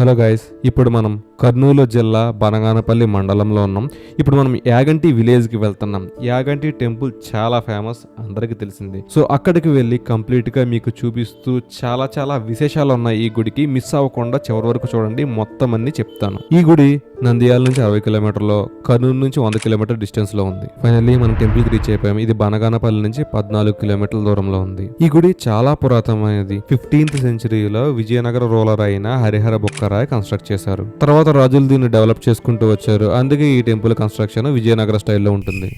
Hello guys ఇప్పుడు మనం కర్నూలు జిల్లా బనగానపల్లి మండలంలో ఉన్నాం. ఇప్పుడు మనం యాగంటి విలేజ్కి వెళ్తున్నాం. యాగంటి టెంపుల్ చాలా ఫేమస్ అందరికీ తెలిసింది. సో అక్కడికి వెళ్ళి కంప్లీట్గా మీకు చూపిస్తూ చాలా చాలా విశేషాలు ఉన్నాయి ఈ గుడికి. మిస్ అవ్వకుండా చివరి వరకు చూడండి మొత్తం అన్ని చెప్తాను. ఈ గుడి నంద్యాల నుంచి అరవై కిలోమీటర్లో కర్నూలు నుంచి వంద కిలోమీటర్ డిస్టెన్స్లో ఉంది. ఫైనల్లీ మనం టెంపుల్కి రీచ్ అయిపోయాం. ఇది బనగానపల్లి నుంచి పద్నాలుగు కిలోమీటర్ల దూరంలో ఉంది. ఈ గుడి చాలా పురాతనమైనది. ఫిఫ్టీన్త్ సెంచరీలో విజయనగర రూలర్ అయిన హరిహర రాయి కన్స్ట్రక్ట్ చేశారు. తర్వాత రాజులు దీన్ని డెవలప్ చేసుకుంటూ వచ్చారు. అందుకే ఈ టెంపుల్ కన్స్ట్రక్షన్ విజయనగర స్టైల్లో ఉంటుంది.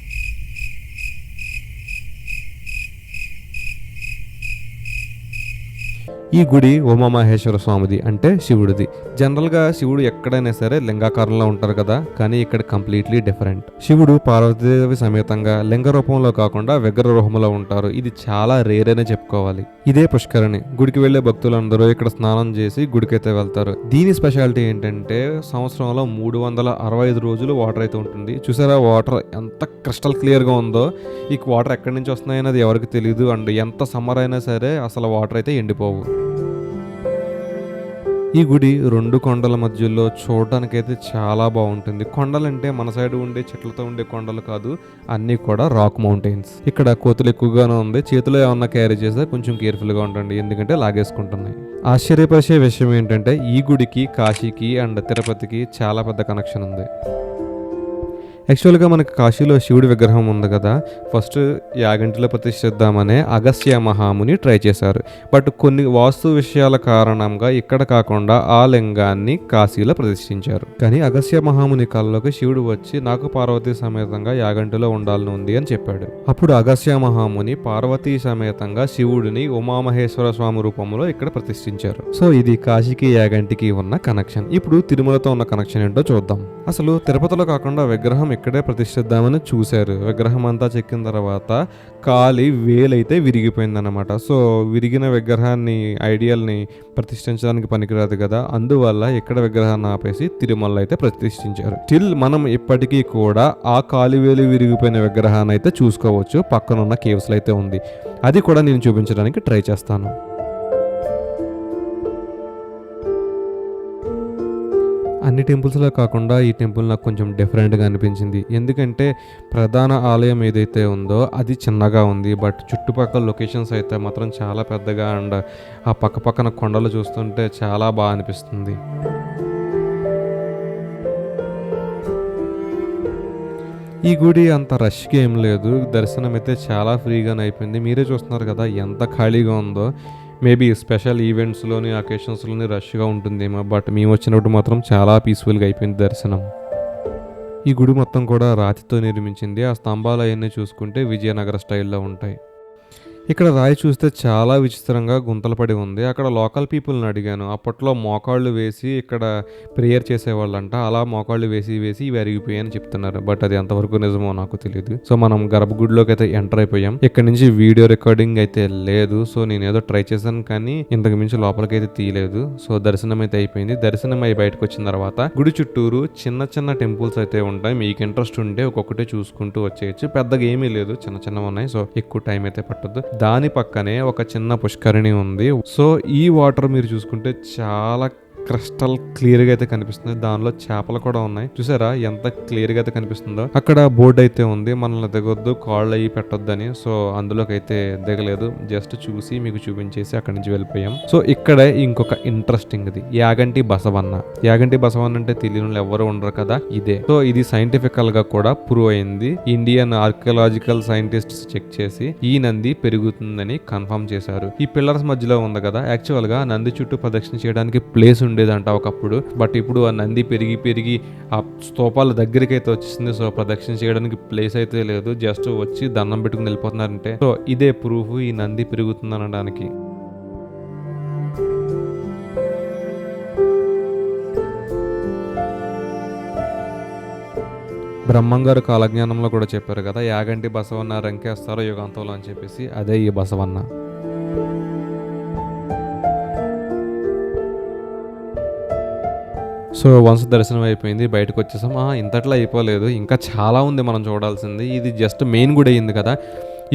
ఈ గుడి ఉమామహేశ్వర స్వామిది అంటే శివుడిది. జనరల్గా శివుడు ఎక్కడైనా సరే లింగాకారంలో ఉంటారు కదా కానీ ఇక్కడ కంప్లీట్లీ డిఫరెంట్. శివుడు పార్వతీదేవి సమేతంగా లింగ రూపంలో కాకుండా విగ్రహ రూపంలో ఉంటారు. ఇది చాలా రేర్ అనే చెప్పుకోవాలి. ఇదే పుష్కరణి. గుడికి వెళ్ళే భక్తులందరూ ఇక్కడ స్నానం చేసి గుడికైతే వెళ్తారు. దీని స్పెషాలిటీ ఏంటంటే సంవత్సరంలో మూడు వందల అరవై ఐదు రోజులు వాటర్ అయితే ఉంటుంది. చూసారా వాటర్ ఎంత క్రిస్టల్ క్లియర్గా ఉందో? ఈ వాటర్ ఎక్కడి నుంచి వస్తున్నాయి అనేది ఎవరికి తెలియదు అండ్ ఎంత సమ్మర్ అయినా సరే అసలు వాటర్ అయితే ఎండిపోవు. ఈ గుడి రెండు కొండల మధ్యలో చూడటానికైతే చాలా బాగుంటుంది. కొండలంటే మన సైడ్ ఉండే చెట్లతో ఉండే కొండలు కాదు అన్నీ కూడా రాక్ మౌంటైన్స్. ఇక్కడ కోతులు ఎక్కువగానే ఉంది. చేతిలో ఏమన్నా క్యారీ చేస్తే కొంచెం కేర్ఫుల్గా ఉండండి ఎందుకంటే లాగేసుకుంటున్నాయి. ఆశ్చర్యపరిచే విషయం ఏంటంటే ఈ గుడికి కాశీకి అండ్ తిరుపతికి చాలా పెద్ద కనెక్షన్ ఉంది. యాక్చువల్గా మనకి కాశీలో శివుడి విగ్రహం ఉంది కదా. ఫస్ట్ యాగంటిలో ప్రతిష్ఠిద్దామనే అగస్య మహాముని ట్రై చేశారు. బట్ కొన్ని వాస్తు విషయాల కారణంగా ఇక్కడ కాకుండా ఆ లింగాన్ని కాశీలో ప్రతిష్ఠించారు. కానీ అగస్య మహాముని కళ్ళలోకి శివుడు వచ్చి నాకు పార్వతీ సమేతంగా యాగంటిలో ఉండాలని ఉంది అని చెప్పాడు. అప్పుడు అగస్య మహాముని పార్వతీ సమేతంగా శివుడిని ఉమామహేశ్వర స్వామి రూపంలో ఇక్కడ ప్రతిష్ఠించారు. సో ఇది కాశీకి యాగంటికి ఉన్న కనెక్షన్ ఇప్పుడు తిరుమలతో ఉన్న కనెక్షన్ ఏంటో చూద్దాం. అసలు తిరుపతిలో కాకుండా విగ్రహం ఇక్కడే ప్రతిష్ఠిద్దామని చూశారు. విగ్రహం అంతా చెక్కిన తర్వాత కాలి వేలైతే విరిగిపోయిందన్నమాట. సో విరిగిన విగ్రహాన్ని ఐడియల్ని ప్రతిష్ఠించడానికి పనికిరాదు కదా. అందువల్ల ఇక్కడ విగ్రహాన్ని ఆపేసి తిరుమల అయితే ప్రతిష్ఠించారు. టిల్ మనం ఇప్పటికీ కూడా ఆ కాలివేలు విరిగిపోయిన విగ్రహాన్ని అయితే చూసుకోవచ్చు. పక్కనున్న కేవ్స్లో అయితే ఉంది. అది కూడా నేను చూపించడానికి ట్రై చేస్తాను. అన్ని టెంపుల్స్లో కాకుండా ఈ టెంపుల్ నాకు కొంచెం డిఫరెంట్గా అనిపించింది. ఎందుకంటే ప్రధాన ఆలయం ఏదైతే ఉందో అది చిన్నగా ఉంది. బట్ చుట్టుపక్కల లొకేషన్స్ అయితే మాత్రం చాలా పెద్దగా అండ్ ఆ పక్క పక్కన కొండలు చూస్తుంటే చాలా బాగా అనిపిస్తుంది. ఈ గుడి అంత రష్గా ఏం లేదు. దర్శనం అయితే చాలా ఫ్రీగానే అయిపోయింది. మీరే చూస్తున్నారు కదా ఎంత ఖాళీగా ఉందో. మేబీ స్పెషల్ ఈవెంట్స్లోని అకేషన్స్లోని రష్గా ఉంటుందేమో బట్ మేము వచ్చినప్పుడు మాత్రం చాలా పీస్ఫుల్గా అయిపోయింది దర్శనం. ఈ గుడి మొత్తం కూడా రాతితో నిర్మించింది. ఆ స్తంభాలు అవన్నీ చూసుకుంటే విజయనగర స్టైల్లో ఉంటాయి. ఇక్కడ రాయి చూస్తే చాలా విచిత్రంగా గుంతలు పడి ఉంది. అక్కడ లోకల్ పీపుల్ని అడిగాను. అప్పట్లో మోకాళ్ళు వేసి ఇక్కడ ప్రేయర్ చేసేవాళ్ళంట. అలా మోకాళ్ళు వేసి వేసి ఇవి అరిగిపోయాయని చెప్తున్నారు. బట్ అది ఎంతవరకు నిజమో నాకు తెలియదు సో మనం గర్భగుడిలోకి అయితే ఎంటర్ అయిపోయాం. ఇక్కడ నుంచి వీడియో రికార్డింగ్ అయితే లేదు. సో నేను ఏదో ట్రై చేశాను కానీ ఇంతకు మించి లోపలికి అయితే తీయలేదు. సో దర్శనం అయితే అయిపోయింది. దర్శనం అయి బయటకు వచ్చిన తర్వాత గుడి చుట్టూరు చిన్న చిన్న టెంపుల్స్ అయితే ఉంటాయి. మీకు ఇంట్రెస్ట్ ఉంటే ఒక్కొక్కటి చూసుకుంటూ వచ్చేయచ్చు. పెద్దగా ఏమీ లేదు. చిన్న చిన్నవి ఉన్నాయి. సో ఎక్కువ టైం అయితే పట్టదు. దాని పక్కనే ఒక చిన్న పుష్కరిణి ఉంది. సో ఈ వాటర్ మీరు చూసుకుంటే చాలా క్రిస్టల్ క్లియర్గా అయితే కనిపిస్తుంది. దానిలో చేపలు కూడా ఉన్నాయి. చూసారా? ఎంత క్లియర్గా అయితే కనిపిస్తుందో. అక్కడ బోర్డు అయితే ఉంది. మనల్ని దిగొద్దు. కాళ్ళు అయ్యి పెట్టొద్దని. సో అందులోకి అయితే దిగలేదు. జస్ట్ చూసి మీకు చూపించేసి అక్కడి నుంచి వెళ్ళిపోయాం. సో ఇక్కడే ఇంకొక ఇంట్రెస్టింగ్ ఇది. యాగంటి బసవన్న. యాగంటి బసవన్న అంటే తెలియని వాళ్ళు ఎవరు ఉండరు కదా? ఇదే. సో ఇది సైంటిఫికల్గా కూడా ప్రూవ్ అయింది. ఇండియన్ ఆర్కియలాజికల్ సైంటిస్ట్స్ చెక్ చేసి ఈ నంది పెరుగుతుందని కన్ఫర్మ్ చేశారు. ఈ పిల్లర్స్ మధ్యలో ఉంది కదా? యాక్చువల్గా నంది చుట్టూ ప్రదక్షిణ చేయడానికి ప్లేస్ ఉంది ఉండేదంట ఒకప్పుడు. బట్ ఇప్పుడు ఆ నంది పెరిగి పెరిగి ఆ స్తూపాల దగ్గరికి అయితే వచ్చేసింది. సో ప్రదక్షిణ చేయడానికి ప్లేస్ అయితే లేదు. జస్ట్ వచ్చి దండం పెట్టుకుని వెళ్ళిపోతున్నారంటే. సో ఇదే ప్రూఫ్ ఈ నంది పెరుగుతుంది అనడానికి. బ్రహ్మంగారు కాలజ్ఞానంలో కూడా చెప్పారు కదా యాగంటి బసవన్న రంకేస్తారో యుగాంతంలో అని చెప్పేసి అదే ఈ బసవన్న. సో వన్స్ దర్శనం అయిపోయింది బయటకు వచ్చేసాం. ఇంతట్లో అయిపోలేదు. ఇంకా చాలా ఉంది మనం చూడాల్సింది. ఇది జస్ట్ మెయిన్ గుడి అయింది కదా.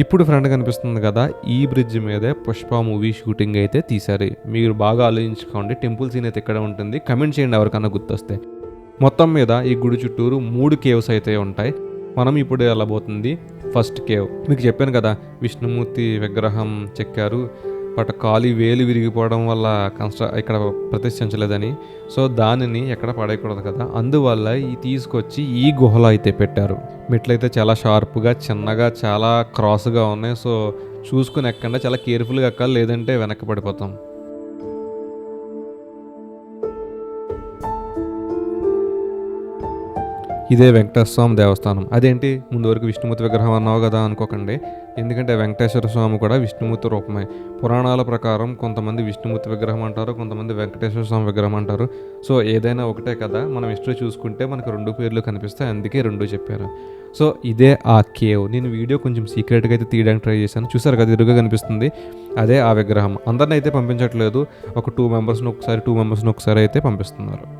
ఇప్పుడు ఫ్రంట్ కనిపిస్తుంది కదా ఈ బ్రిడ్జ్ మీదే పుష్ప మూవీ షూటింగ్ అయితే తీశారు. మీరు బాగా ఆలోచించుకోండి. టెంపుల్ సీన్ అయితే ఇక్కడ ఉంటుంది. కమెంట్ చేయండి ఎవరికన్నా గుర్తొస్తే. మొత్తం మీద ఈ గుడి చుట్టూరు మూడు కేవ్స్ అయితే ఉంటాయి. మనం ఇప్పుడు వెళ్ళబోతుంది ఫస్ట్ కేవ్ మీకు చెప్పాను కదా విష్ణుమూర్తి విగ్రహం చెక్కారు. బట్ కాలి వేలు విరిగిపోవడం వల్ల కన్స్ట్ర ఇక్కడ ప్రతిష్ఠించలేదని. సో దానిని ఎక్కడ పడేయకూడదు కదా. అందువల్ల ఈ తీసుకొచ్చి ఈ గుహలో అయితే పెట్టారు. మెట్లు అయితే చాలా షార్ప్గా చిన్నగా చాలా క్రాస్గా ఉన్నాయి. సో చూసుకుని ఎక్కడా. చాలా కేర్ఫుల్గా ఎక్కాలి. లేదంటే వెనక్కి పడిపోతాం. ఇదే వెంకటేశ్వర స్వామి దేవస్థానం. అదేంటి? ముందు వరకు విష్ణుమూర్తి విగ్రహం అన్నావు కదా అనుకోకండి. ఎందుకంటే వెంకటేశ్వర స్వామి కూడా విష్ణుమూర్తి రూపమే. పురాణాల ప్రకారం కొంతమంది విష్ణుమూర్తి విగ్రహం అంటారు కొంతమంది వెంకటేశ్వర స్వామి విగ్రహం అంటారు. సో ఏదైనా ఒకటే కదా మనం హిస్టరీ చూసుకుంటే మనకు రెండు పేర్లు కనిపిస్తాయి అందుకే రెండు చెప్పారు. సో ఇదే ఆ కేవ్. నేను వీడియో కొంచెం సీక్రెట్గా అయితే తీయడానికి ట్రై చేశాను. చూసారు కదా ఎదురుగా కనిపిస్తుంది. అదే ఆ విగ్రహం. అందరిని అయితే పంపించట్లేదు. ఒక టూ మెంబర్స్ని ఒకసారి టూ మెంబర్స్ని ఒకసారి అయితే పంపిస్తున్నారు.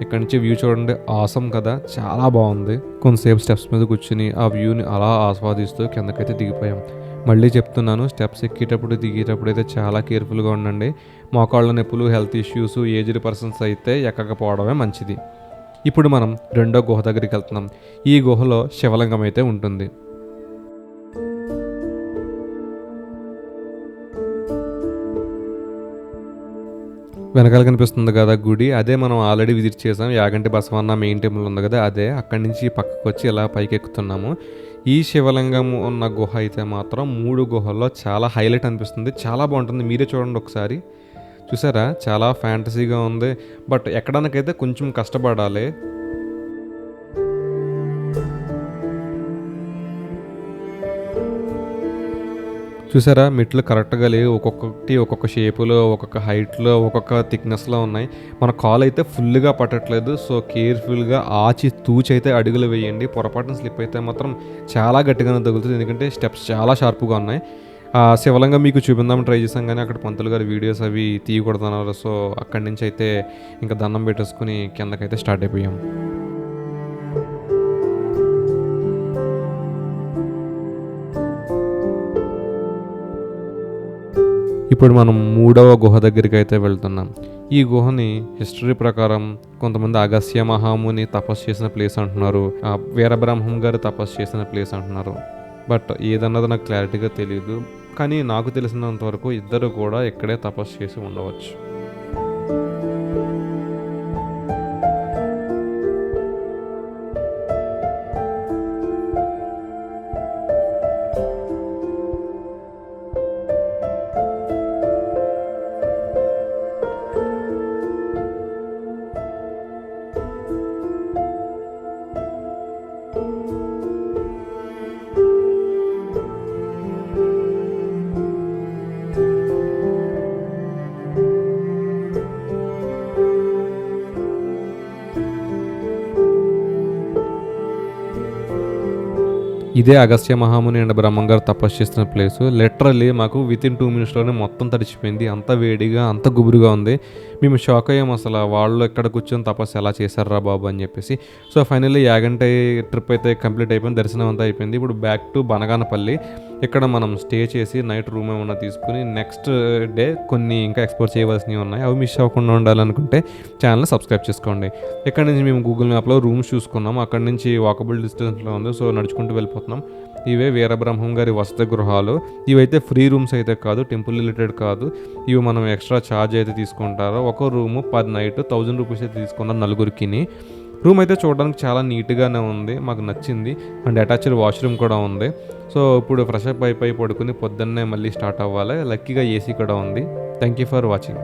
ఇక్కడ నుంచి వ్యూ చూడండి. ఆసం కదా. చాలా బాగుంది. కొంతసేపు స్టెప్స్ మీద కూర్చుని ఆ వ్యూని అలా ఆస్వాదిస్తూ కిందకైతే దిగిపోయాం. మళ్ళీ చెప్తున్నాను స్టెప్స్ ఎక్కేటప్పుడు దిగేటప్పుడు అయితే చాలా కేర్ఫుల్గా ఉండండి. మోకాళ్ళ నొప్పులు హెల్త్ ఇష్యూస్ ఏజ్డ్ పర్సన్స్ అయితే ఎక్కకపోవడమే మంచిది. ఇప్పుడు మనం రెండో గుహ దగ్గరికి వెళ్తున్నాం. ఈ గుహలో శివలింగం అయితే ఉంటుంది. వెనకాల కనిపిస్తుంది కదా గుడి. అదే మనం ఆల్రెడీ విజిట్ చేసాం. యాగంటి బసవన్న మెయిన్ టెంపుల్ ఉంది కదా అదే. అక్కడి నుంచి పక్కకు వచ్చి ఇలా పైకెక్కుతున్నాము. ఈ శివలింగం ఉన్న గుహ అయితే మాత్రం మూడు గుహల్లో చాలా హైలైట్ అనిపిస్తుంది. చాలా బాగుంటుంది. మీరే చూడండి ఒకసారి. చూసారా? చాలా ఫ్యాంటసీగా ఉంది. బట్ ఎక్కడానికైతే కొంచెం కష్టపడాలి. చూసారా? మెట్లు కరెక్ట్గా లేవు. ఒక్కొక్కటి ఒక్కొక్క షేపులో ఒక్కొక్క హైట్లో ఒక్కొక్క థిక్నెస్లో ఉన్నాయి. మన కాల్ అయితే ఫుల్గా పట్టట్లేదు. సో కేర్ఫుల్గా ఆచి తూచి అయితే అడుగులు వేయండి. పొరపాటున స్లిప్ అయితే మాత్రం చాలా గట్టిగానే తగులుతుంది. ఎందుకంటే స్టెప్స్ చాలా షార్ప్గా ఉన్నాయి. ఆ మీకు చూపిందామని ట్రై చేసాం కానీ అక్కడ పంతులు గారు వీడియోస్ అవి తీయకూడదన్నారు. సో అక్కడి నుంచి అయితే ఇంకా దండం పెట్టేసుకుని కిందకైతే స్టార్ట్ అయిపోయాం. ఇప్పుడు మనం మూడవ గుహ దగ్గరికి అయితే వెళ్తున్నాం. ఈ గుహని హిస్టరీ ప్రకారం కొంతమంది అగస్య మహాముని తపస్సు చేసిన ప్లేస్ అంటున్నారు. ఆ వీరబ్రహ్మం గారు తపస్సు చేసిన ప్లేస్ అంటున్నారు. బట్ ఏదన్నది నాకు క్లారిటీగా తెలియదు కానీ నాకు తెలిసినంత వరకు ఇద్దరు కూడా ఇక్కడే తపస్సు చేసి ఉండవచ్చు. ఇదే అగస్త్య మహాముని అండ్ బ్రహ్మంగారు తపస్సు చేస్తున్న ప్లేస్. లిటరల్లీ మాకు విత్ ఇన్ టూ మినిట్స్లోనే మొత్తం తడిచిపోయింది. అంత వేడిగా అంత గుబురుగా ఉంది. మేము షాక్ అయ్యాము అసలు. వాళ్ళు ఎక్కడ కూర్చొని తపస్సు ఎలా చేశారా బాబు అని చెప్పేసి. సో ఫైనల్లీ యాగంటే ట్రిప్ అయితే కంప్లీట్ అయిపోయింది. దర్శనం అంతా అయిపోయింది. ఇప్పుడు బ్యాక్ టు బనగానపల్లి. ఇక్కడ మనం స్టే చేసి నైట్ రూమ్ ఏమన్నా తీసుకుని నెక్స్ట్ డే కొన్ని ఇంకా ఎక్స్ప్లోర్ చేయవలసినవి ఉన్నాయి. అవి మిస్ అవ్వకుండా ఉండాలనుకుంటే ఛానల్ సబ్స్క్రైబ్ చేసుకోండి. ఇక్కడ నుంచి మేము గూగుల్ మ్యాప్లో రూమ్స్ చూసుకున్నాం. అక్కడ నుంచి వాకబుల్ డిస్టెన్స్లో ఉంది. సో నడుచుకుంటూ వెళ్ళిపోతున్నాం. ఇవే వీరబ్రహ్మం గారి వసతి గృహాలు. ఇవైతే ఫ్రీ రూమ్స్ అయితే కాదు టెంపుల్ రిలేటెడ్ కాదు. ఇవి మనం ఎక్స్ట్రా ఛార్జ్ అయితే తీసుకుంటారో. ఒక room per night thousand rupees అయితే తీసుకున్నాం నలుగురికి. రూమ్ అయితే చూడడానికి చాలా నీట్గానే ఉంది మాకు నచ్చింది. అండ్ అటాచ్డ్ వాష్రూమ్ కూడా ఉంది. సో ఇప్పుడు ఫ్రెష్ అప్ అయిపోయి పడుకుని పొద్దున్నే మళ్ళీ స్టార్ట్ అవ్వాలి. లక్కీగా ఏసీ కూడా ఉంది. Thank you for watching